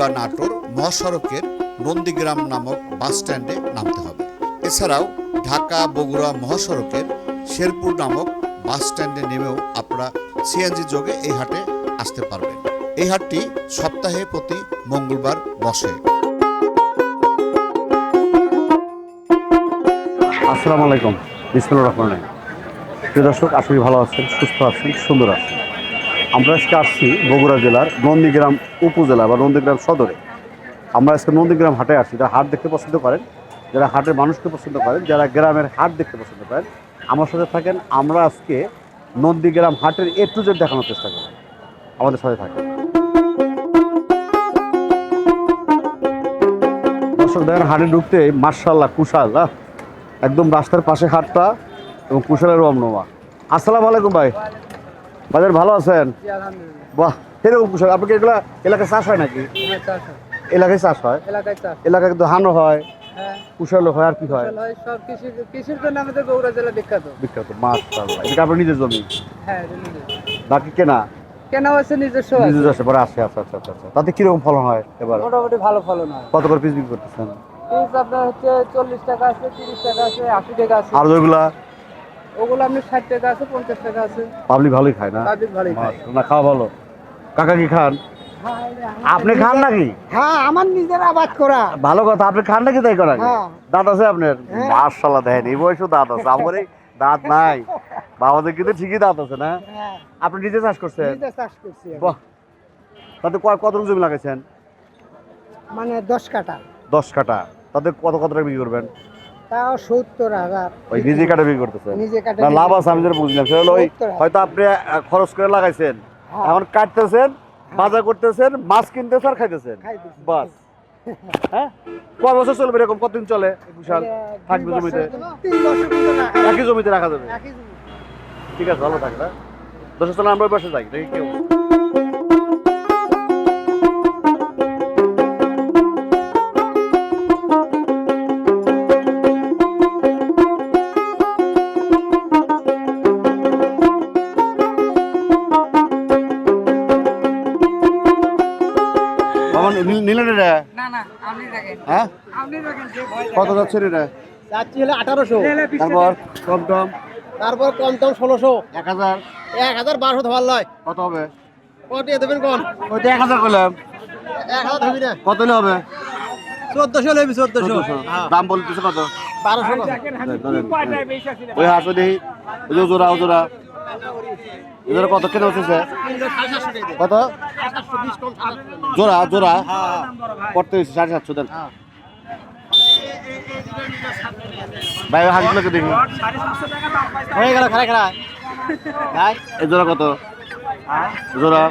বগুড়া নাটোর মহাসড়কের নন্দীগ্রাম নামক বাস স্ট্যান্ডে নামতে হবে। এছাড়াও ঢাকা বগুড়া মহাসড়কের শেরপুর নামক বাস স্ট্যান্ডে নেমেও আপনারা সিএনজি যোগে এই হাটে আসতে পারবেন। এই হাটটি সপ্তাহে প্রতি মঙ্গলবার বসে। আসসালামু আলাইকুম। বিসমুল্লাহ রহমান রহিম। প্রিয় দর্শক, আশা ভালো আছেন, সুস্থ আছেন, সুন্দর আছেন। আমরা আজকে আসছি বগুড়া জেলার নন্দীগ্রাম উপজেলা বা নন্দীগ্রাম সদরে। আমরা আজকে নন্দীগ্রাম হাটে আসছি। যারা হাট দেখতে পছন্দ করেন, যারা হাটের মানুষকে পছন্দ করেন, যারা গ্রামের হাট দেখতে পছন্দ করেন, আমার সাথে থাকেন আমরা আজকে নন্দীগ্রাম হাটের এ টু জেড দেখানোর চেষ্টা করব। আমাদের সাথে থাকেন। দেখেন হাটে ঢুকতে মার্শাল্লাহ কুশাল একদম রাস্তার পাশে হাটটা এবং কুশালের রমনমা আসসালামু আলাইকুম ভাই। বাজার ভালো আছেন? বাহ এরকম কুশাল আপনাকে এগুলা এলাকায় চাষ হয় নাকি? এলাকায় চাষ হয়। এলাকায় এলাকায় ধানও হয় হ্যাঁ। কুশালও হয় আর কি হয়? সব কৃষি কৃষির জন্য আমাদের বগুড়া জেলা বিখ্যাত। বিখ্যাত মাশাআল্লাহ। এটা আপনার নিজের জমি? হ্যাঁ বাকি কেনা? কেনা আছে। নিজস্ব পরে আচ্ছা আচ্ছা আচ্ছা আচ্ছা। তাতে কীরকম ফলন হয় এবার? মোটামুটি ভালো ফলন হয়। কত করে পিস বিক্রি করতেছেন? পিস আপনার হচ্ছে চল্লিশ টাকা আছে তিরিশ টাকা আছে আশি টাকা আছে। আর ওইগুলা? ওগুলো আপনি ষাট টাকা আছে পঞ্চাশ টাকা আছে। পাবলিক ভালোই খায় না? পাবলিক ভালোই খায়। না খাওয়া ভালো। কাকা কি খান? আপনি খান নাকি? হ্যাঁ আমার নিজের আবাদ করা। ভালো কথা আপনি খান নাকি তাই করেন হ্যাঁ। দাঁত আছে আপনার? মার্শাল্লাহ দেখেন এই বয়সও দাঁত আছে। আমার এই দাঁত নাই। বাবাদের কিন্তু ঠিকই দাঁত আছে না? হ্যাঁ। আপনি নিজে চাষ করছেন? নিজে চাষ করছি আমি। বাহ। তাতে কত জমি লাগাইছেন? মানে দশ কাটা দশ কাটা তাতে কত কত টাকা বিক্রি করবেন? তাও সত্তর হাজার। ওই নিজে কাটা বিক্রি করতেছেন নিজে কাটা না লাভ আছে আমি যেটা বুঝলাম সেটা হলো ওই হয়তো আপনি খরচ করে লাগাইছেন। হ্যাঁ। এখন কাটতেছেন বাজার করতেছেন মাছ কিনতেছেন আর খাইতেছেন। খাইতেছি। বাস। হ্যাঁ? কয় বছর চলবে এরকম? কতদিন চলে? বিশাল। থাকবে জমিতে। একই জমিতে রাখা যাবে? ঠিক আছে ভালো থাকবে হ্যাঁ? দশের সালে আমরা পাশে যাই। দেখি কেউ নিলেন এটা? না না আপনি দেখেন। হ্যাঁ? কত যাচ্ছে এটা? যাচ্ছি হলে আঠারোশো। তারপর? কম টম? তারপর কম টম ষোলোশো। এক হাজার? এক হাজার বারোশো ধোয়ার লয় কত হবে? কত দিয়ে দেবেন কোন? ওইটা এক হাজার করলাম। এক হাজার ধরবি না। কত হবে? চোদ্দশো লেবি চোদ্দশো। চোদ্দশো। দাম বলতেছে কত? বারোশো। ওই হাঁসও দেখি ওই জোড়া। এদের কত কেন হচ্ছে কত? জোড়া জোড়া? করতে হয়েছে সাড়ে সাতশো দেন ভাই হাঁসগুলোকে দেখি। হয়ে গেল খেলা খেলা। ভাই এ জোড়া কত? জোড়া?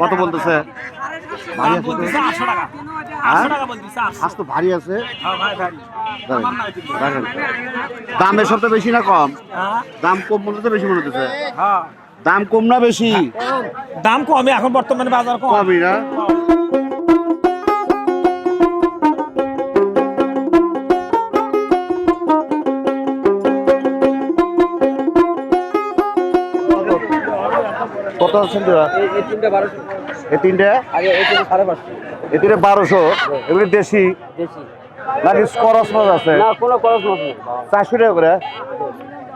কত বলতেছে? তো? টাকা। হ্যাঁ? তো ভারী আছে। হ্যাঁ। দাম এর সবটা বেশি না কম? হ্যাঁ? দাম কম বলতে বেশি মনে হচ্ছে। দাম কম না বেশি? দাম কমে এখন বর্তমানে বাজার কম। কমই না? তোরা এই তিনটা বারোশো। এই তিনটে? সাড়ে পাঁচশো। এই তিনটে বারোশো? এগুলি দেশি? বেশি নাকি করস মাছ আছে? না কোনো খরচ মাছ নেই। চারশো টাকা করে?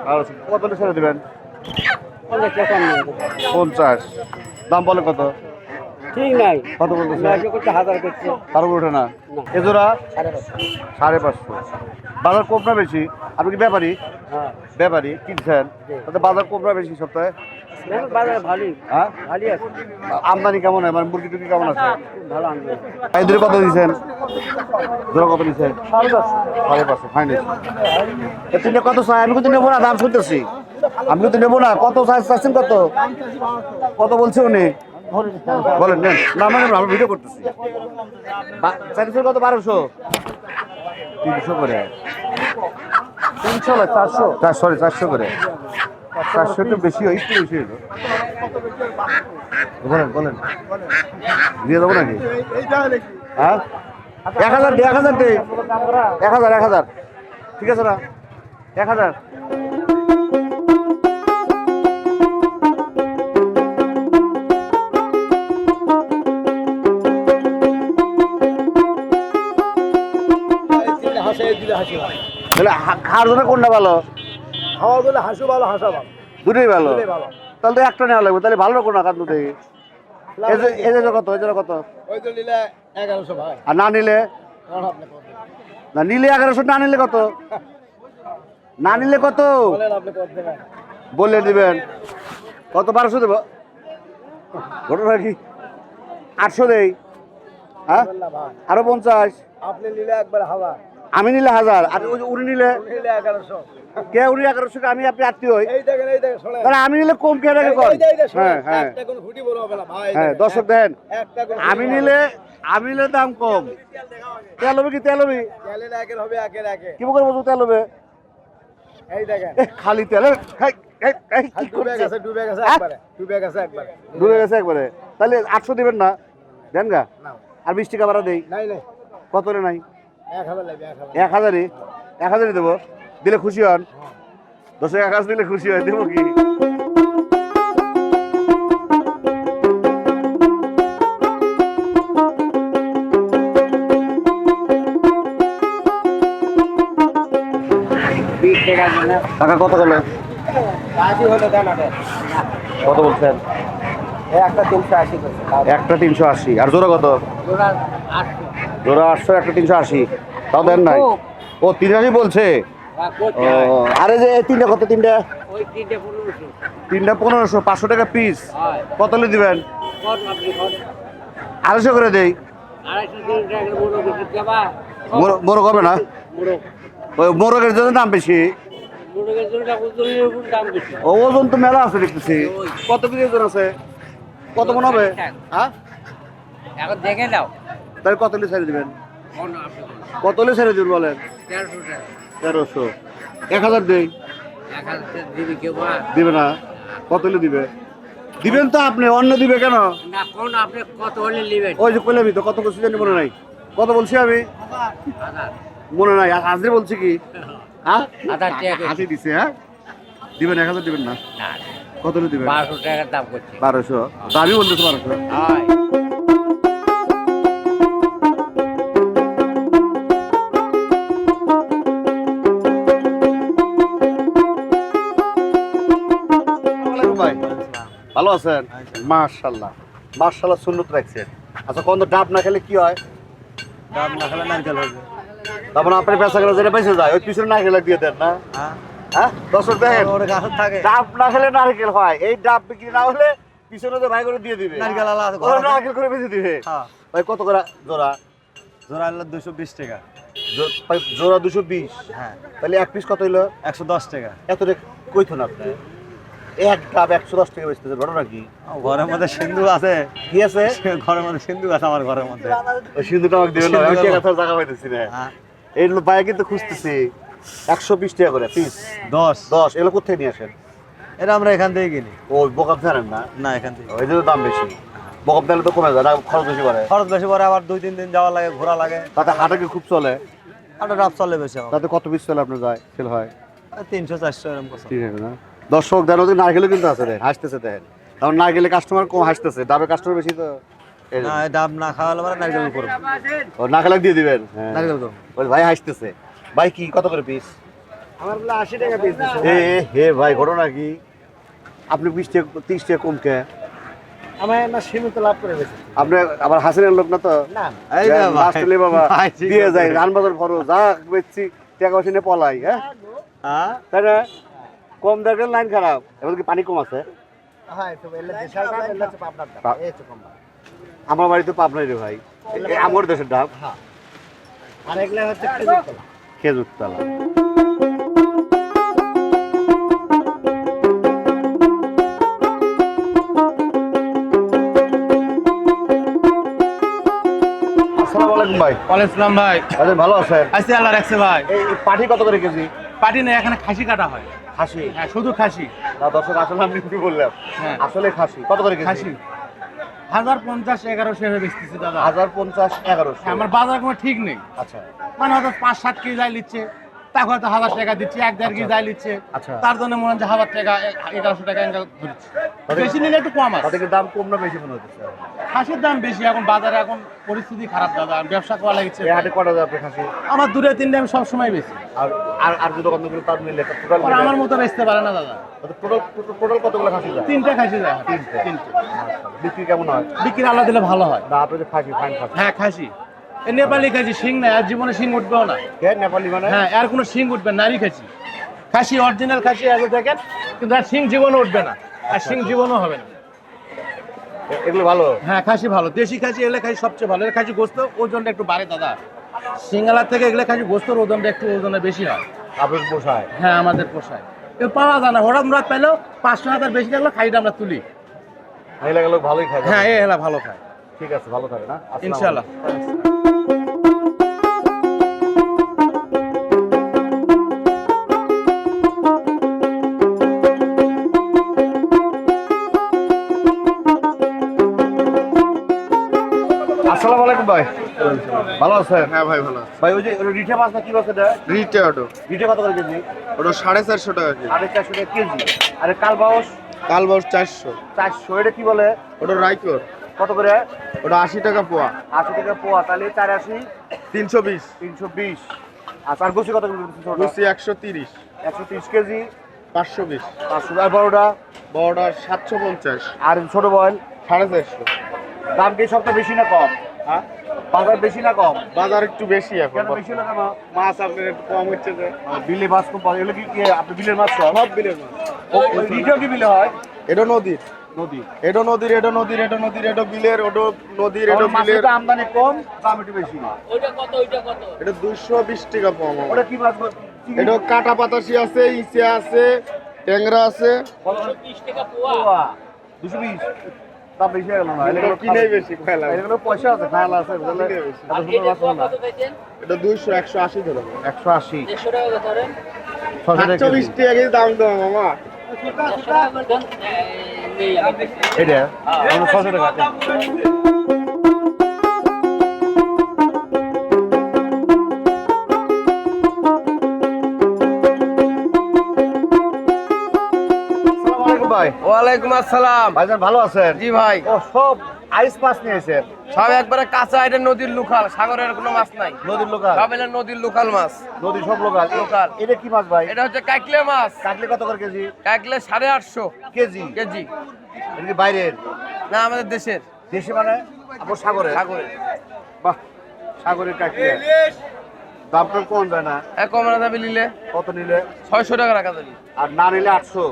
বারোশো কত ছেড়ে দেবেন? পঞ্চাশ। দাম বলে কত? ঠিক নাই। কত বলতেছে? হাজার করছে। তার উপর ওঠে না। সাড়ে পাঁচশো। বাজার কম না বেশি? আপনি কি ব্যাপারী? হ্যাঁ। ব্যাপারী কিনছেন তাতে বাজার কম না বেশি সপ্তাহে হ্যাঁ? আমদানি কেমন হয়? মানে মুরগি টুকি কেমন আছে? ভালো কত দিচ্ছেন? কত দিচ্ছেন? সাড়ে পাঁচশো। সাড়ে পাঁচশো ফাইনাল তুমি কত চাই? আমি কিন্তু নেব না দাম শুনতেছি। আমি কিন্তু নেব না। কত চাই চাচ্ছেন কত? কত বলছে উনি? বলেন, নেন। না মানে আমরা ভিডিও করতেছি। চারশো কত? বারোশো। তিনশো করে। তিনশো না চারশো। চার সরি চারশো করে। চারশো একটু বেশি হয়, একটু বেশি হইল। বলেন বলেন। দিয়ে দেবো নাকি? হ্যাঁ? এক হাজার এক হাজার দে। এক হাজার এক হাজার। ঠিক আছে না? এক হাজার। তাহলে খাওয়ার জন্য কোনটা ভালো? খাওয়া গেলে হাসু ভালো হাসা ভালো। দুটোই ভালো। তাহলে তো একটা নেওয়া লাগবে তাহলে ভালো কত কত? আর না নিলে? না নিলে এগারোশো না নিলে কত? না নিলে কত? বলে দিবেন? কত বারোশো দেবো? ঘটনা কি আটশো দেই। হ্যাঁ? আরও পঞ্চাশ। আপনি নিলে একবার হাজার আমি নিলে হাজার আর উনি নিলে কে উনি এগারোশো আমি আপনি আত্মীয় হই। তাহলে আমি নিলে কম কে শোনেন, হ্যাঁ হ্যাঁ। হ্যাঁ দর্শক দেন। আমি নিলে আমি নিলে দাম কম। তেল হবে কি? তেল হবে? কি করে বলব তেল হবে? খালি তেল ডুবে? গেছে? একবারে তাহলে আটশো দিবেন না? দেন গা। আর বিশ টাকা ভাড়া দেই। কত নাই? এক হাজার এক হাজার। এক হাজারই? এক হাজারই দেবো? দিলে খুশি হন? দশ এক হাজার দিলে খুশি হয় দেবো কি? টাকা কত আটে কত বলছেন? একটা তিনশো আশি আর জোড়া কত? জোড়া জোড়া আটশো একটা তিনশো আশি। তাও দেন নাই। ও। তিন আশি বলছে? হ্যাঁ। আরে যে তিনটা কত তিনটা? ওই তিনটে পনেরোশো। তিনটা পনেরোশো পাঁচশো টাকা পিস কত দিবেন? কত আপনি কত? আড়াইশো করে দেই। মোরগ হবে না? ওই মোরগের জন্য দাম বেশি। ও ওজন তো মেলা আছে দেখতেছি। কত কেজি ওজন আছে? কত মন হবে? হ্যাঁ? এখন দেখে দাও তাহলে কত হলে ছেড়ে দিবেন? কত হলে ছেড়ে দিবেন বলেন? তেরোশো। এক হাজার দেই। দিবি না? কত হলে দিবে? দিবেন তো আপনি অন্য দিবে কেন? ওই যে কইলামই তো কত বলছি জানি মনে নাই। কত বলছি আমি? মনে নাই আর হাজির বলছি কি? হ্যাঁ? হাসি দিছে হ্যাঁ? দিবেন এক হাজার দিবেন না? কত দিবেন? বারোশো টাকার দাম করছে। বারোশো। আমি বলতেছি বারোশো। ভালো আছেন? মার্শাল্লাহ মার্শাল্লাহ সুন্নত রাখছেন। আচ্ছা কোন ডাব না খেলে কি হয়? দাম না খেলে নারকেল হবে পেশা গেলে যেটা বেঁচে যায় ওই পিছনে না খেলে দিয়ে দেন না? হ্যাঁ। দর্শক দেখেন থাকে। ডাব না খেলে নারকেল হয়। এই ডাব বিক্রি না হলে পিছনে তো ভাই করে দিয়ে দিবে। নারকেল নারকেল করে বেঁচে দিবে। হ্যাঁ। ভাই কত করে জোড়া? জোড়া হলো দুশো বিশ টাকা। জোড়া দুশো বিশ। হ্যাঁ। তাহলে এক পিস কত হইল? একশো দশ টাকা। এত রে কইতো না আপনি? এক ডাব একশো দশ টাকা বেচতেছে ঘটনা কি ঘরের মধ্যে সিন্ধু আছে। কি আছে? ঘরের মধ্যে সিন্ধু আছে আমার ঘরের মধ্যে। ওই সিন্ধুটা আমাকে না আমি টাকা জায়গা পাইতেছি না হ্যাঁ। এই কিন্তু খুঁজতেছি। একশো বিশ টাকা করে পিস। দশ। দশ এগুলো কোথায় নিয়ে আসেন? এটা আমরা এখান থেকে কিনি। ওই বোকাপ জানেন না? না এখান থেকে। ওই জন্য দাম বেশি। বোকাপ দিলে তো কমে যায় না খরচ বেশি করে খরচ বেশি পরে আবার দুই তিন দিন যাওয়া লাগে ঘোরা লাগে। তাতে হাটে কি খুব চলে? একটা রাত চলে বেশি তাতে কত পিস চলে আপনার যায় সেল হয়? তিনশো চারশো এরকম কথা ঠিক আছে না? দর্শক দেন ওদের নারকেলও কিন্তু আছে রে হাসতেছে দেখেন। কারণ নারকেলে কাস্টমার কম হাসতেছে ডাবে কাস্টমার বেশি তো। না ডাব না খাওয়ালে মানে নারকেল করব ও নারকেল দিয়ে দিবেন? হ্যাঁ। নারকেল করব ওই ভাই হাসতেছে। ভাই কি কত করে পিস আমার বলে আশি টাকা পিস এ হে ভাই ঘটনা কি? আপনি বিশ টাকা তিরিশ টাকা কম কে? আমার না সীমিত লাভ করে বেশি। আপনি আবার হাসিনের লোক না তো? না। এই যে বাবা দিয়ে যায় রান বাজার যা বেচছি টাকা পয়সা নিয়ে পলাই হ্যাঁ? হ্যাঁ তাই না? কম দেখেন লাইন খারাপ। এবার কি পানি কম আছে? হ্যাঁ। আমার বাড়িতে পাবনাই রে ভাই। আমার দেশের ডাব। হচ্ছে খেজুর তালা আসসালামু আলাইকুম ভাই। ওয়ালাইকুম ভাই। ভালো আছেন? আজকে আল্লাহ রাখছে ভাই। এই পাটি কত করে কেজি? পাটি না এখানে খাসি কাটা হয়। খাসি? হ্যাঁ শুধু খাসি। না দর্শক আসলে আমি কি বললাম? হ্যাঁ। আসলে খাসি। কত করে খাসি। হাজার পঞ্চাশ এগারোশো এভাবে বেচতেছি দাদা। হাজার পঞ্চাশ এগারোশো। হ্যাঁ, আমার বাজার কোনো ঠিক নেই। আচ্ছা। মানে হয়তো পাঁচ সাত কেজি যাই নিচ্ছে। তাকে হয়তো হাজার টাকা দিচ্ছে এক দেড় কেজি যাই নিচ্ছে আচ্ছা। তার জন্য মনে হচ্ছে হাজার টাকা এগারোশো টাকা এঙ্গেল ধরছে। বেশি নিলে একটু কম আছে। দাম কম না বেশি মনে হচ্ছে? খাসির দাম বেশি এখন বাজারে এখন পরিস্থিতি খারাপ দাদা ব্যবসা করা লাগছে। হাটে কটা যাবে খাসি? আমার দূরে তিনটে আমি সবসময় বেশি আর আর আর যদি কতগুলো তার মিলে টোটাল আমার মতো বেচতে পারে না দাদা। টোটাল টোটাল কতগুলো খাসি যায়? তিনটে খাসি যায়। তিনটে। তিনটে। বিক্রি কেমন হয়? বিক্রি আল্লাহ দিলে ভালো হয়। না আপনি খাসি ফাইন খাসি। হ্যাঁ খাসি। নেপালি খাসি শিং নাই আর জীবনে শিং উঠবেও না। নেপালি মানে? হ্যাঁ আর কোনো শিং উঠবে নারী খাসি খাসি অরিজিনাল খাসি আগে দেখেন কিন্তু আর শিং জীবনও উঠবে না আর শিং জীবনও হবে না। এগুলো ভালো? হ্যাঁ খাসি ভালো। দেশি খাসি এগুলো খাসি সবচেয়ে ভালো। এর খাসি গোস্ত ওজনটা একটু বাড়ে দাদা। সিঙ্গালার থেকে এগুলো খাসি গোস্তর ওজনটা একটু ওজনে বেশি হয়। আপনার পোষায়? হ্যাঁ আমাদের পোষায়। কেউ পাওয়া যায় না। হঠাৎ আমরা পেলেও পাঁচশো হাজার বেশি থাকলে খাইটা আমরা তুলি। মহিলা গেলে ভালোই খায় হ্যাঁ এলা ভালো খায়। ঠিক আছে ভালো থাকে না? ইনশাল্লাহ ভালো আছেন হ্যাঁ ভাই ভালো ভাই ওই যে রিঠে মাছ না কি মাছ এটা? রিটে অটো রিঠে কত করে কেজি? ওটা সাড়ে চারশো টাকা কেজি। সাড়ে চারশো টাকা কেজি। আরে কাল বাউস কাল বাউস চারশো। চারশো এটা কি বলে? ওটা রাইকর। কত করে? ওটা আশি টাকা পোয়া। আশি টাকা পোয়া তাহলে চার আশি। তিনশো বিশ। তিনশো বিশ। আর গুছি কত করে লুচি একশো তিরিশ। একশো তিরিশ কেজি। পাঁচশো বিশ। পাঁচশো। আর বড়টা? বড়টা সাতশো পঞ্চাশ। আর ছোট বয়েল সাড়ে চারশো। দাম কি সবটা বেশি না কম? হ্যাঁ? বাজার বেশি না কম? বাজার একটু বেশি এখন বেশি না কেন মাছ আপনার একটু কম হচ্ছে যে। বিলে মাছ কম পাওয়া এগুলো কি আপনি বিলের মাছ সব সব বিলের মাছ। রিটেও কি বিলে হয়? এটা নদীর। নদী। এটা নদীর নদীর এটা নদীর এটা বিলের নদীর বিলের। আমদানি কম দাম একটু বেশি? এটা দুশো বিশ টাকা পোয়া ওটা কি মাছ? এটা কাটা পাতাসি আছে ইসে আছে ট্যাংরা আছে? পোয়া। দাম বেশি হয়ে গেল না। এটা বেশি এগুলো পয়সা আছে আছে হয়। দুইশো একশো আশি ধরে একশো আশি। ছশো টাকা দাম মামা। এটা? ছশো টাকা ভাই? ওয়ালাইকুম আসসালাম। ভাইজান ভালো আছেন? জি ভাই। ও সব আইস মাছ নিয়েছেন সব একবারে কাঁচা এটা নদীর লোকাল সাগরের কোনো মাছ নাই। নদীর লোকাল? সব এটা নদীর লোকাল মাছ। নদী সব লোকাল? লোকাল। এটা কি মাছ ভাই? এটা হচ্ছে কাকলে মাছ। কাকলে কত করে কেজি? কাকলে সাড়ে আটশো কেজি? কেজি। এটা কি বাইরের? না আমাদের দেশের। দেশে মানে? সাগরে সাগরে বাহ সাগরের কাটলে দামটা কম যায় না। এক কমরা যাবে নিলে? কত নিলে? ছয়শো টাকা রাখা যাবে আর না নিলে আটশো।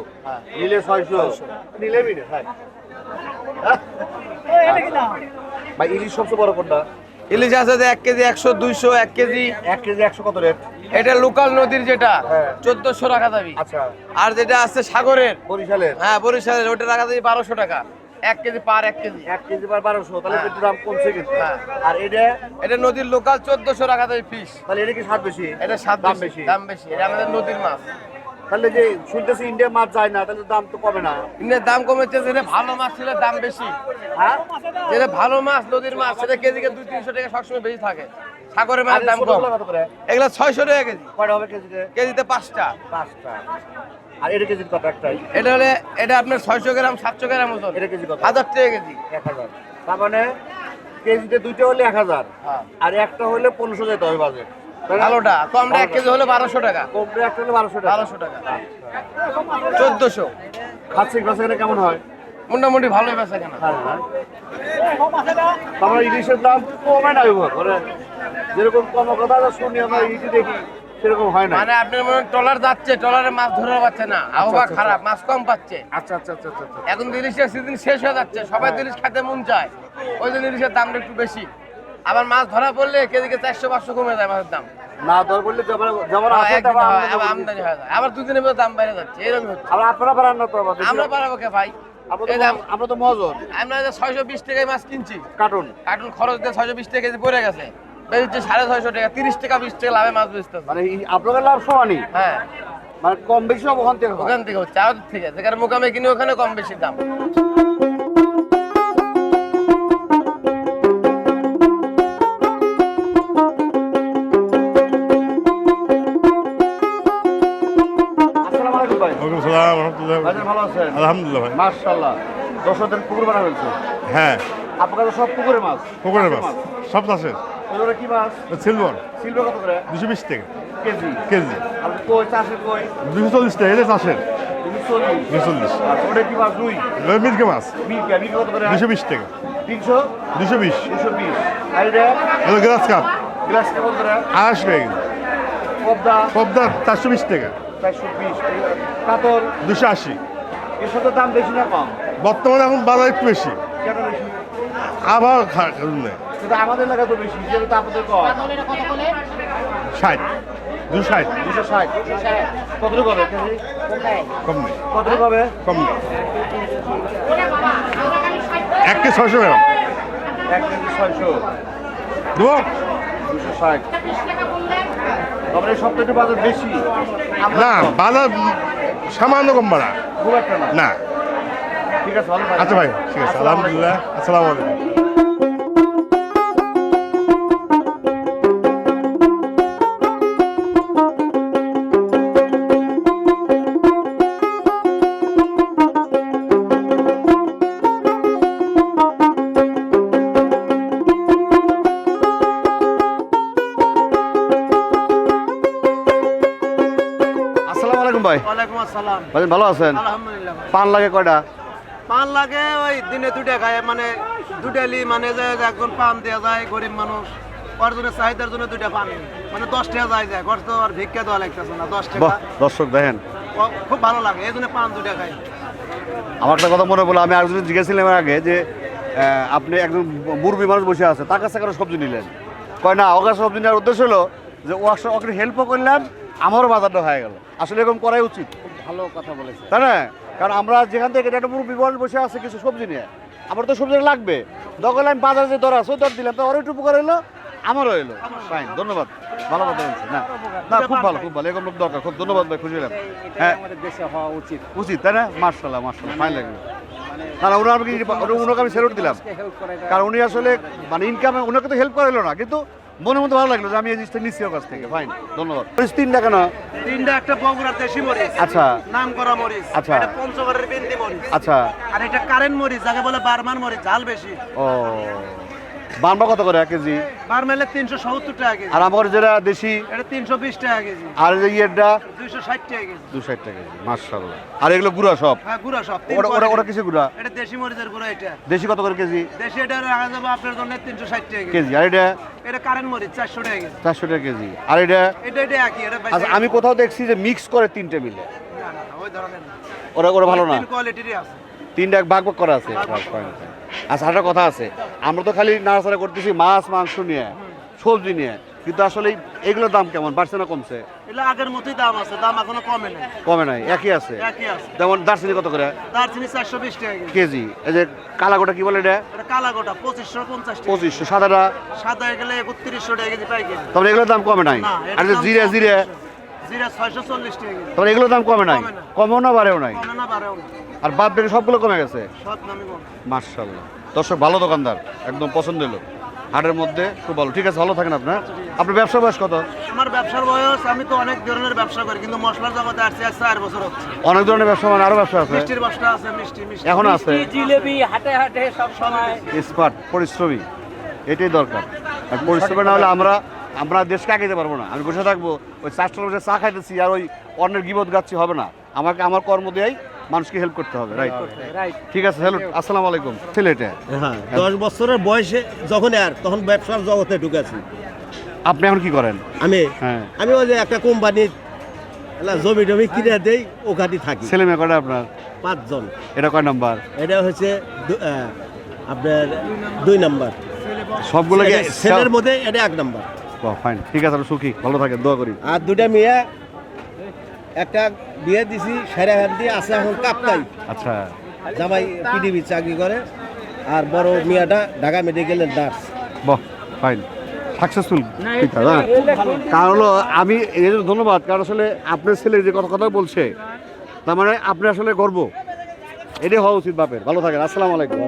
নিলে ছয়শো। নিলে মিলে ভাই ভাই ইলিশ সবচেয়ে বড় কোনটা? ইলিশ আছে যে এক কেজি একশো দুইশো এক কেজি। এক কেজি একশো কত রেট? এটা লোকাল নদীর যেটা হ্যাঁ। চোদ্দশো রাখা যাবে আচ্ছা। আর যেটা আছে সাগরের বরিশালের? হ্যাঁ বরিশালের ওটা রাখা দাবি বারোশো টাকা। এক কেজি পার এক কেজি। এক কেজি পার বারোশো তাহলে একটু দাম কমছে কিন্তু। হ্যাঁ। আর এটা? এটা নদীর লোকাল চোদ্দশো পিস তাহলে এটা কি স্বাদ বেশি? এটা দাম বেশি দাম বেশি। এটা আমাদের নদীর মাছ। তাহলে যে শুনতেছি ইন্ডিয়া মাছ যায় না তাহলে দাম তো কমে না। ইন্ডিয়ার দাম কমেছে যেটা ভালো মাছ ছিল দাম বেশি। হ্যাঁ? যেটা ভালো মাছ নদীর মাছ সেটা কেজিকে দুই তিনশো টাকা সবসময় বেশি থাকে। সাগরের মাছের দাম কম। এগুলো ছয়শো টাকা কেজি। কয়টা হবে কেজিতে? কেজিতে পাঁচটা। পাঁচটা। আর এটা কেজির কত একটাই এটা হলে এটা আপনার ছয়শো গ্রাম সাতশো গ্রাম ওজন। এটা কেজি কত? হাজার টাকা কেজি। এক হাজার। তার মানে কেজিতে দুইটা হলে এক হাজার। হ্যাঁ। আর একটা হলে পনেরোশো যেতে হবে বাজে ভালোটা। তো আমরা এক কেজি হলে বারোশো টাকা। একটা হলে বারোশো টাকা। বারোশো টাকা। চোদ্দশো। খাচ্ছি কেমন হয়? মোটামুটি ভালোই বেচা কেনা। ভালো না আমরা ইলিশের দাম কমে না মানে যেরকম কম কথা শুনি আমরা দেখি। সেরকম হয় না মানে আপনার মনে ট্রলার যাচ্ছে ট্রলারে মাছ ধরে পাচ্ছে না আবহাওয়া আচ্ছা, খারাপ মাছ কম পাচ্ছে। আচ্ছা আচ্ছা আচ্ছা আচ্ছা আচ্ছা। এখন ইলিশের সিজন শেষ হয়ে যাচ্ছে সবাই ইলিশ খেতে মন চায় ওই জন্য ইলিশের দামটা একটু বেশি। আবার মাছ ধরা পড়লে কেজিকে চারশো পাঁচশো কমে যায় মাছের দাম। না দর বললে যেমন যেমন হ্যাঁ, হয়, আমদানি হয়ে আবার দুদিনের মধ্যে দাম বেড়ে যাচ্ছে এরকম হচ্ছে। আবার আপনারা পারেন না তো আমরা পারাবো কে ভাই? আমরা তো দাম আমরা ছয়শো বিশ টাকায় মাছ কিনছি কার্টুন। কার্টুন খরচ দিয়ে ছয়শো বিশ টাকা পড়ে গেছে বেচছে সাড়ে ছয়শো টাকা তিরিশ টাকা বিশ টাকা লাভে মাছ বেচতেছে। মানে আপনাদের লাভ সমানই? হ্যাঁ। মানে কম বেশি সব ওখান থেকে ওখান থেকে হচ্ছে। আমাদের থেকে যেখানে মোকামে কিনি ওখানে কম বেশি দাম। ভাই। আলহামদুলিল্লাহ ভাই। মাশাআল্লাহ। দর্শকদের পুকুর বানা ফেলছে হ্যাঁ। আপনার সব পুকুরের মাছ? পুকুরের মাছ। সব চাষের। ওগুলো কি মাছ? সিলভার। সিলভার কত করে? দুশো বিশ টাকা। কেজি। কেজি। আর কই চাষের কই? দুশো চল্লিশ টাকা এটা চাষের। দুশো বিশ টাকা। দুশো বিশ। Glass cup. গ্লাস আড়াইশো টাকা পদ্মা? চারশো বিশ টাকা। চারশো বিশ। দুশো আশি। এর সাথে দাম বেশি না কম? বর্তমানে এখন বাজার একটু বেশি। কেন বেশি? আবার নেই কিন্তু আমাদের এলাকা তো বেশি যেটা তো আপনাদের কম ষাট। দুশো ষাট দুশো ষাট কত হবে? কম নেই। হবে? কম নেই। এক কে ছয়শো গ্রাম। এক কেজি ছয়শো। দেবো? দুশো ষাট সপ্তাহে বাজার বেশি। না। বাজার সামান্য কম বাড়া। খুব একটা না? না। ঠিক আছে আচ্ছা ভাই ঠিক আছে। আলহামদুলিল্লাহ। আসসালামু আলাইকুম। ভাই ভালো আছেন? পান লাগে কয়টা? পান লাগে ওই দিনে দুটা খায় মানে দুটালি মানে যে একজন পান দেওয়া যায় গরিব মানুষ জন্য দুটা পান। মানে যায় যায় তো আর ভিক্ষা দেওয়া লাগতেছে না দশ টাকা দর্শক দেখেন। খুব ভালো লাগে এই জন্য পান দুটা খাই আমার একটা কথা মনে পড়ল আমি একজন জিজ্ঞেসছিলাম আগে যে আপনি একজন মুরবি মানুষ বসে আছে তার কাছে কেন সবজি নিলেন? কয় না ওর কাছে সবজি নেওয়ার উদ্দেশ্য হলো যে ও ওকে হেল্পও করলাম আমারও বাজারটা হয়ে গেল। আসলে এরকম করাই উচিত। ভালো কথা বলেছে। তাই না? কারণ আমরা যেখান থেকে একটা মুরব্বী মানুষ বসে আছে কিছু সবজি নিয়ে আমার তো সবজি লাগবে। হলে আমি বাজারে যে দর আছে ওই দর দিলাম তো ওর একটু উপকার হলো আমারও এলো ফাইন ধন্যবাদ। ভালো কথা বলছি না? না খুব ভালো খুব ভালো এরকম লোক দরকার খুব ধন্যবাদ ভাই খুশি হলাম। হ্যাঁ। দেশে হওয়া উচিত। উচিত তাই না? মার্শাল্লাহ মার্শাল্লাহ ফাইন লাগল। না ওনার আমি ওনাকে আমি স্যালুট দিলাম। কারণ উনি আসলে মানে ইনকামে ওনাকে তো হেল্প করাইলো না কিন্তু মনের মতো ভালো লাগল যে আমি এই জিনিসটা নিচ্ছি ওর কাছ থেকে। ফাইন ধন্যবাদ। মরিচ তিন টাকা না তিনটা একটা বগুড়ার দেশি মরিচ আচ্ছা। নাম করা মরিচ আচ্ছা। এটা পঞ্চগড়ের বিন্দি মরিচ আচ্ছা। আর এটা কারেন্ট মরিচ যাকে বলে বারমান মরিচ ঝাল বেশি। ও। কত করে এক কেজি? তিনশো সত্তর টাকা কেজি। আর আমার যেটা দেশি? এটা তিনশো বিশ টাকা কেজি। আর যে ইয়েরটা দুইশো ষাট টাকা কেজি। দু ষাট টাকা কেজি মার্শাল্লাহ আর এগুলো গুঁড়া সব? হ্যাঁ গুঁড়া সব। তিন ওটা ওটা ওটা quality। কিসে গুঁড়া? এটা দেশি মরিচের গুঁড়া এটা। দেশি কত করে কেজি? দেশি এটা রাখা যাবে আপনার জন্য তিনশো ষাট টাকা কেজি। আর এটা? এটা কারেন্ট মরিচ চারশো টাকা কেজি। চারশো টাকা কেজি। আর এটা এটা এটা একই এটা আচ্ছা আমি কোথাও দেখছি যে মিক্স করে তিনটে মিলে না, না, না, ওই ধরনের না। ওরা ওরা ভালো না? তিন কোয়ালিটিরই আছে। তিনটা ভাগ ভাগ করা আছে? আচ্ছা একটা কথা আছে। আমরা তো খালি নাড়াচাড়া করতেছি মাছ মাংস নিয়ে সবজি নিয়ে। কিন্তু আসলে এগুলোর দাম কেমন? বাড়ছে না কমছে? এগুলো আগের মতোই দাম আছে দাম এখনও কমে নাই। কমে নাই একই আছে? একই আছে। যেমন দার্চিনি কত করে? দারচিনি চারশো বিশ টাকা কেজি। এই যে কালাগোটা কি বলে এটা? এটা কালা গোটা পঁচিশশো পঞ্চাশ টাকা। পঁচিশশো। সাদাটা? সাদা গেলে একত্রিশশো টাকা কেজি পাই কেজি তারপরে এগুলোর দাম কমে নাই? আর জিরে জিরে? জিরা ছয়শো চল্লিশ টাকা তারপরে এগুলোর দাম কমে নাই। কমেও না বাড়েও নাই? কমে না বাড়েও না আর বাদ সবগুলো কমে গেছে? সব দামই কম। মার্শাল্লাহ দর্শক ভালো দোকানদার একদম পছন্দ হলো হাটের মধ্যে খুব ভালো। ঠিক আছে ভালো থাকেন আপনার আপনার ব্যবসা বয়স কত? আমার ব্যবসার বয়স আমি তো অনেক ধরনের ব্যবসা করি কিন্তু মশলার জগতে আসছি আজ চার বছর হচ্ছে। অনেক ধরনের ব্যবসা মানে আরও ব্যবসা আছে? মিষ্টির ব্যবসা আছে মিষ্টি মিষ্টি। এখনও আছে? জিলেবি হাটে হাটে সব সময়। স্পার্ট পরিশ্রমী। এটাই দরকার। আর পরিশ্রমী না হলে আমরা আমরা দেশকে আগে যেতে পারব না। আমি বসে থাকব ওই চারটার বসে চা খাইতেছি আর ওই অন্যের গিবত গাচ্ছি হবে না। আমাকে আমার কর্ম দিয়েই মানুষকে হেল্প করতে হবে রাইট ঠিক আছে হ্যালো আসসালামু আলাইকুম। ছেলেটা হ্যাঁ দশ বছরের বয়সে যখন আর তখন ব্যবসার জগতে ঢুকেছি। আপনি এখন কি করেন? আমি হ্যাঁ। আমি ওই যে একটা কোম্পানির জমি টমি কিনে দেই ওখানে থাকি। ছেলে মেয়ে কটা আপনার? পাঁচজন। এটা কয় নাম্বার? এটা হচ্ছে আপনার দুই নাম্বার। সবগুলো কি ছেলের মধ্যে এটা এক নাম্বার। ফাইন ঠিক আছে আমি সুখী ভালো থাকেন দোয়া করি। আর দুটা মেয়ে একটা বিয়ে দিছি সেরা হাত দিয়ে আছে এখন কাপ্তাই। আচ্ছা। জামাই পিডিবি চাকরি করে আর বড় মিয়াটা ঢাকা মেডিকেলের নার্স বাহ ফাইন সাকসেসফুল কারণ হলো আমি এই জন্য ধন্যবাদ কারণ আসলে আপনার ছেলে যে কথা কথা বলছে তার মানে আপনি আসলে গর্ব। এটাই হওয়া উচিত বাপের। ভালো থাকেন আসসালামু আলাইকুম।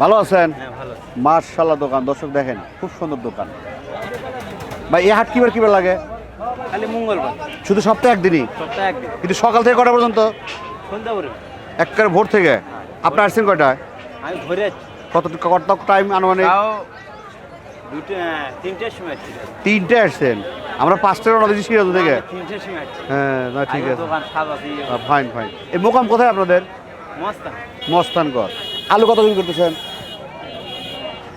ভালো আছেন? মার্শাল্লাহ দোকান। দর্শক দেখেন খুব সুন্দর দোকান। ভাই এই হাট কিবার কিবার লাগে? খালি মঙ্গলবার। শুধু সপ্তাহে একদিনই? সপ্তাহে একদিন। কিন্তু সকাল থেকে কটা পর্যন্ত? সন্ধ্যা করে একবারে ভোর থেকে? আপনার আসছেন কয়টায়? আমি যাচ্ছি কত কত টাইম আনুমানিক? আসছি। তিনটে আসছেন। আমরা পাঁচটা সিরাজ থেকে। হ্যাঁ না ঠিক আছে। ফাইন ফাইন এই মোকাম কোথায় আপনাদের? মস্ত মস্তানগড়। আলু কত বিক্রি করতেছেন?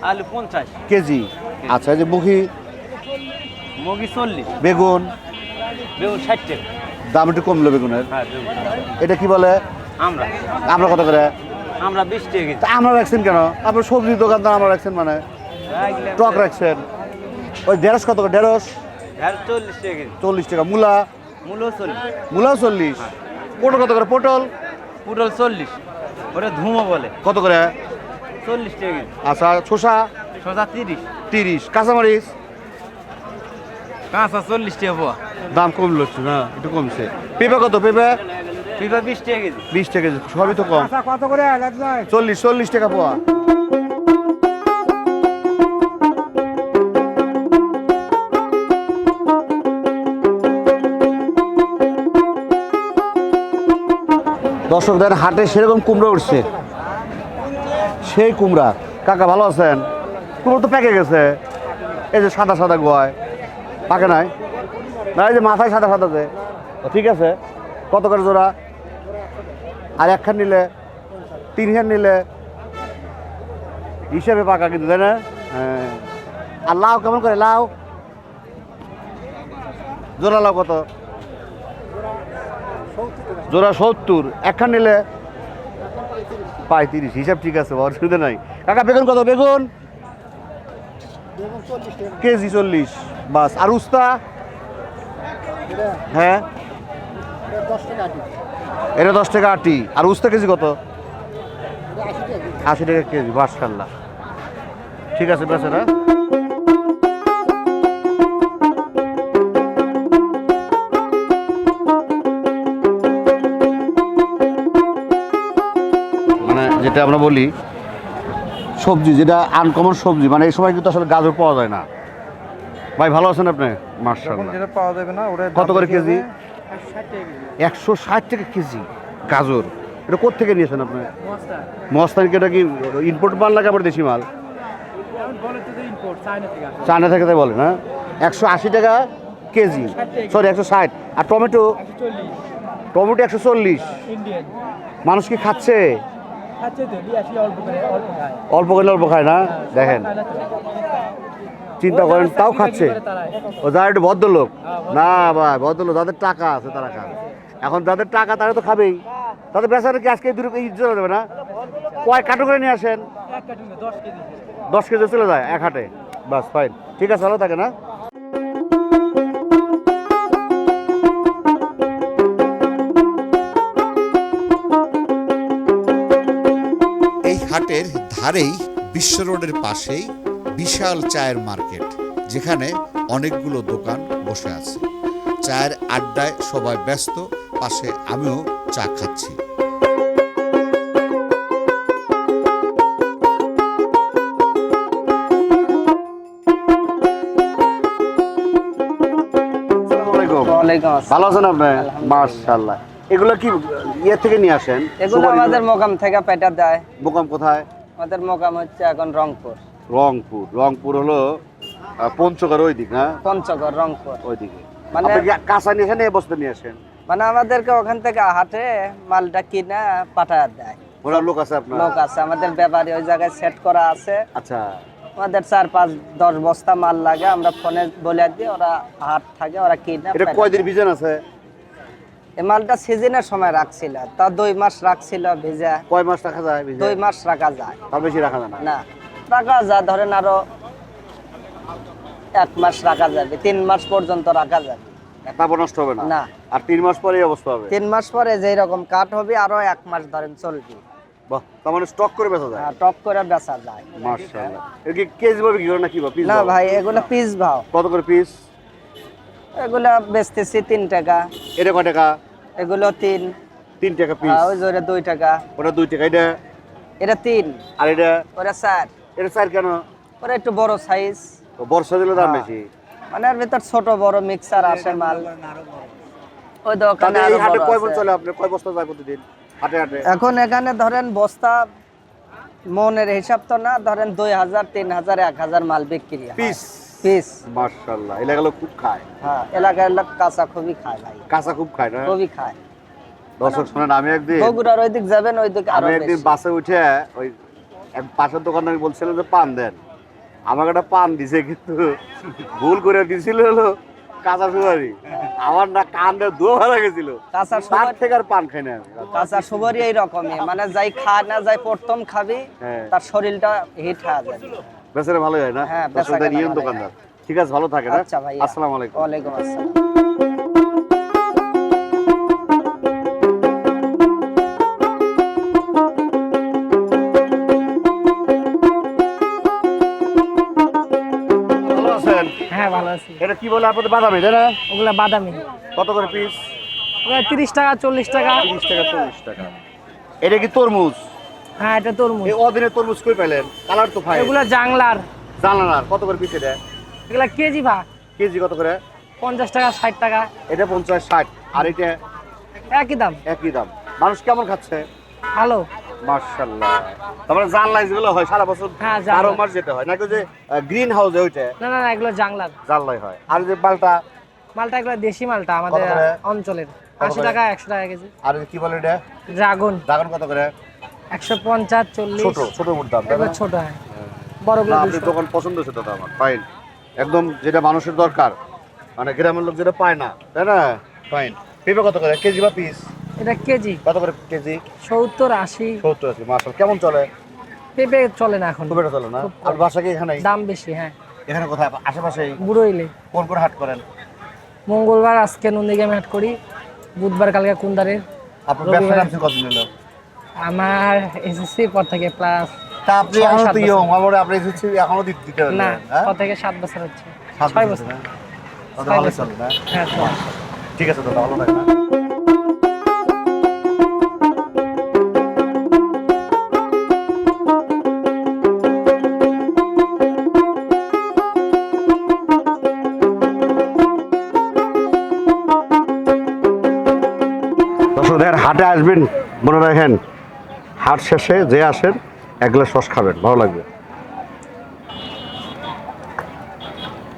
আলু পঞ্চাশ। কেজি। আচ্ছা যে মুখি মুগি চল্লিশ। বেগুন। বেগুন ষাট টাকা। দাম একটু কমলো বেগুনের। হ্যাঁ এটা কি বলে? আমরা। আমরা কত করে? আমরা বিশ টাকা কেজি। তা আমরা রাখছেন কেন? আপনার সবজির দোকানদার আমরা রাখছেন মানে? টক রাখছেন। ওই ঢেঁড়স কত করে? ঢেঁড়স? চল্লিশ টাকা কেজি। চল্লিশ টাকা। মূলা? মূলো চল্লিশ। মূলাও চল্লিশ। পটল কত করে? পটল? পুরো চল্লিশ। ওটা ধুমো বলে। কত করে? চল্লিশ টাকা আচ্ছা শসা? সোজা তিরিশ। তিরিশ। কাঁচামরিচ? কাঁচা চল্লিশ টাকা পোয়া। দাম কমলো একটু না একটু কমছে। পেঁপে কত? পেঁপে? পিপা বিশ টাকা কেজি। বিশ টাকা কেজি সবই তো কম। কত করে? চল্লিশ চল্লিশ টাকা পোয়া। দর্শক দেন হাটে সেরকম কুমড়ো উঠছে। সেই কুমড়া। কাকা, ভালো আছেন? কুমড়ো তো পেকে গেছে। এই যে সাদা সাদা গোয়ায়। পাকে নাই? না, এই যে মাথায় সাদা সাদা যে। ঠিক আছে। কত করে জোড়া? আর একখান নিলে? তিন তিনখান নিলে? হিসেবে পাকা কিন্তু, তাই না? হ্যাঁ। আর লাউ কেমন করে? লাউ? জোড়া লাউ কত? জোড়া সত্তর। একখান নিলে পঁয়ত্রিশ, হিসাব ঠিক আছে অসুবিধা নাই। কাকা, বেগুন কত? বেগুন? কেজি চল্লিশ, বাস। আর উস্তা? হ্যাঁ? এটা দশ টাকা আটি। আর উস্তা কেজি কত? আশি টাকা কেজি মাশাল্লাহ ঠিক আছে বেছে যেটা আমরা বলি সবজি যেটা আনকমন সবজি মানে এই সময় কিন্তু আসলে গাজর পাওয়া যায় না। ভাই ভালো আছেন আপনি? মার্শাল্লাহ যেটা পাওয়া যাবে না ওটা কত করে কেজি? একশো ষাট টাকা কেজি গাজর। এটা কোথেকে নিয়েছেন আপনি? মস্তান। কি এটা কি ইম্পোর্ট মাল লাগে আবার দেশি মাল? চায়না থেকে তাই বলে না একশো আশি টাকা কেজি। সরি একশো ষাট। আর টমেটো? টমেটো একশো চল্লিশ। মানুষ কি খাচ্ছে? অল্প করে অল্প খায়। না? দেখেন। চিন্তা করেন তাও খাচ্ছে। ও যারা একটু ভদ্রলোক। না ভাই ভদ্রলোক যাদের টাকা আছে তারা খাবে এখন যাদের টাকা তারা তো খাবেই। তাদের বেচারা কি আজকে দূরে ইজ্জত দেবে না? কয় কাটো করে নিয়ে আসেন? দশ কেজি। চলে যায় এক হাটে। বাস ফাইন ঠিক আছে ভালো থাকে না হাটের ধারেই বিশ্ব রোডের পাশেই বিশাল চায়ের মার্কেট যেখানে অনেকগুলো দোকান বসে আছে। চায়ের আড্ডায় সবাই ব্যস্ত পাশে আমিও চা খাচ্ছি। আসসালামু আলাইকুম। ওয়ালাইকুম আসসালাম। ভালো আছেন আপনি? মার্শাল্লাহ এগুলো কি ইয়ে থেকে নিয়ে আসেন? এগুলো আমাদের মোকাম থেকে পেটা দেয়। মোকাম কোথায়? আমাদের মোকাম হচ্ছে এখন রংপুর। রংপুর। রংপুর হলো আহ, পঞ্চগড় ওই দিক হ্যাঁ পঞ্চগড় রংপুর। ওই দিকে মানে- কাঁচা নিয়ে আসেন বস্তা নিয়ে আসেন? মানে আমাদেরকে ওখান থেকে হাটে মালটা কিনা পাঠায় দেয়। ওরা লোক আছে আপনার? লোক আছে আমাদের ব্যাপারী ওই জায়গায় সেট করা আছে। আচ্ছা। আমাদের চার পাঁচ দশ বস্তা মাল লাগে আমরা ফোনে বলে দিই ওরা হাট থাকে ওরা কিনে এটা কয়দিন। ভিজন আছে? মালটা সিজনের সময় রাখছিল। তা দুই মাস রাখছিল ভিজা। কয় মাস রাখা যায় দুই মাস রাখা যায়। তার বেশি রাখা যায় না? রাখা যায় ধরেন আরও এক মাস রাখা যাবে তিন মাস পর্যন্ত রাখা যাবে। তারপর নষ্ট হবে না? না। আর তিন মাস পরে অবস্থা হবে? তিন মাস পরে যেই রকম কাট হবে আরও এক মাস ধরেন চলবে। বাহ তার মানে স্টক করে বেচা যায়? আর টপ করে বেচা যায়। মাশাআল্লাহ। এর কি কেজি ভাবে কি করে না কি বা পিস না ভাই এগুলো পিস ভাও। কত করে পিস এগুলো বেচতেছি তিন টাকা। এটা কয় টাকা? এগুলো তিন। তিন টাকা পিস আর ওই জোরে দুই টাকা। ওটা দুই টাকা এটা? এটা তিন। আর এটা? ওরা চার। এটা চার কেন? ওরা একটু বড় সাইজ বর্ষা দিলে দাম হ্যাঁ। বেশি। মানে এর ভিতর ছোট বড় মিক্সার আসে মাল। ওই দোকানে আরও এই হাটে কয় মন চলে আপনি? কয় বস্তা যায় প্রতিদিন হাটে হাটে? এখন এখানে ধরেন বস্তা মনের হিসাব তো না ধরেন দুই হাজার তিন হাজার এক হাজার মাল বিক্রি হয়। পিস। মার্শাল্লাহ এলাকাগুলো খুব খায়। হ্যাঁ এলাকার লোক কাঁচা খুবই খায় ভাই। কাঁচা খুব খায় না? খুবই খায়। দর্শক শোনেন আমি একদিন বগুড়ার ওই দিক যাবেন ওই দিক আমি একদিন বাসে উঠে ওই এক পাশের দোকানদার বলছিলেন যে পান দেন। আমাকে একটা পান দিছে কিন্তু ভুল করে দিছিল হলো কাঁচা সুপারি। আমার না কানটা দুয়া ভালো গেছিল। কাঁচা সুপারি থেকে আর পান খাই না কাঁচা সুপারি এইরকমই। মানে যাই খায় না যাই প্রথম খাবি হ্যাঁ। তার শরীরটা হিট হয়ে যাবে। বেচারা ভালো হয় না? হ্যাঁ, নিয়ম দোকানদার। ঠিক আছে ভালো থাকে না? আচ্ছা আসসালামু আলাইকুম। ওয়ালাইকুম আসসালাম। হ্যাঁ ভালো আছি। এটা কি বলে আপনাদের বাদামি তাই না? ওগুলা বাদামি। কত করে পিস ওগুলা তিরিশ টাকা চল্লিশ টাকা। তিরিশ টাকা চল্লিশ টাকা। এটা কি তরমুজ? হ্যাঁ এটা তরমুজ। এই অদিনে তরমুজ কই পেলেন কালার তো ফাইন এগুলা জাংলার জানালার কত করে পিস এটা? এগুলা কেজি ভা কেজি কত করে? পঞ্চাশ টাকা ষাট টাকা। এটা পঞ্চাশ ষাট। আর এটা একই দাম। একই দাম। মানুষ কেমন খাচ্ছে? ভালো। মার্শাল্লাহ তারপরে জানলাই যেগুলো হয় সারা বছর হ্যাঁ। বারো মাস যেটা হয়। নাকি যে গ্রিন হাউসে ওইটা? না না না এগুলো জাংলার জানলাই হয়। আর যে মালটা? মালটা এগুলো দেশি মালটা আমাদের অঞ্চলের। আশি? টাকা একশো টাকা কেজি। আর কি বলে এটা? ড্রাগন। ড্রাগন কত করে? একশো পঞ্চাশ চল্লিশ। ছোট ছোট দাম তাই ছোট হয়। বড়গুলো আপনি দোকান পছন্দ সেটা তো আমার ফাইন একদম যেটা মানুষের দরকার মানে গ্রামের লোক যেটা পায় না তাই না? ফাইন পেঁপে কত করে? কেজি বা পিস এটা কেজি। কত করে কেজি? সত্তর আশি। সত্তর আছে মার্শাল কেমন চলে? পেঁপে চলে না এখন। একটা চলে না? আর বাসা কি এখানে দাম বেশি হ্যাঁ। এখানে কোথায়? আশেপাশেই? বুড়ো ইলে কোন কোন হাট করেন? মঙ্গলবার আজকে নন্দীগ্রামে হাট করি। বুধবার কালকে কুন্দারের। আপনার। ব্যবসা নামছে কতদিন হলো? আমার এসএসসি পর থেকে প্লাস তা আপনি এখনও তো ইয়ং আমার আপনি এসেছি এখনও দিতে দিতে না হ্যাঁ? ছ থেকে সাত বছর হচ্ছে। সাত ছয় বছর। ছয় ভালো। চলে না হ্যাঁ? ঠিক আছে দাদা ভালো থাকবেন। হাটে আসবেন মনে রাখেন। হাট শেষে যে আসেন, এক গ্লাস সস খাবেন, ভালো লাগবে।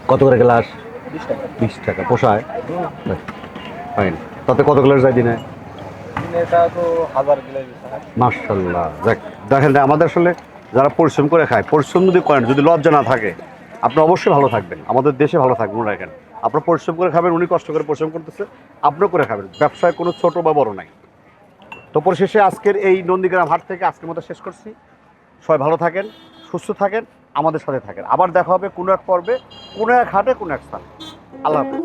কত করে গ্লাস? বিশ টাকা। পোষায়? ফাইন তাতে কত গ্লাস যায় দিনে? মার্শাল্লাহ দেখ, দেখেন আমাদের আসলে যারা পরিশ্রম করে খায়, পরিশ্রম যদি করেন, যদি লজ্জা না থাকে, আপনি অবশ্যই ভালো থাকবেন। আমাদের দেশে ভালো থাকবেন রাখেন। আপনার পরিশ্রম করে খাবেন, উনি কষ্ট করে পরিশ্রম করতেছে, আপনিও করে খাবেন। ব্যবসায় কোনো ছোট বা বড় নাই। তো পরিশেষে আজকের এই নন্দীগ্রাম হাট থেকে আজকের মতো শেষ করছি। সবাই ভালো থাকেন, সুস্থ থাকেন, আমাদের সাথে থাকেন। আবার দেখা হবে কোনো এক পর্বে, কোনো এক হাটে, কোনো এক স্থানে। আল্লাহ হাফেজ।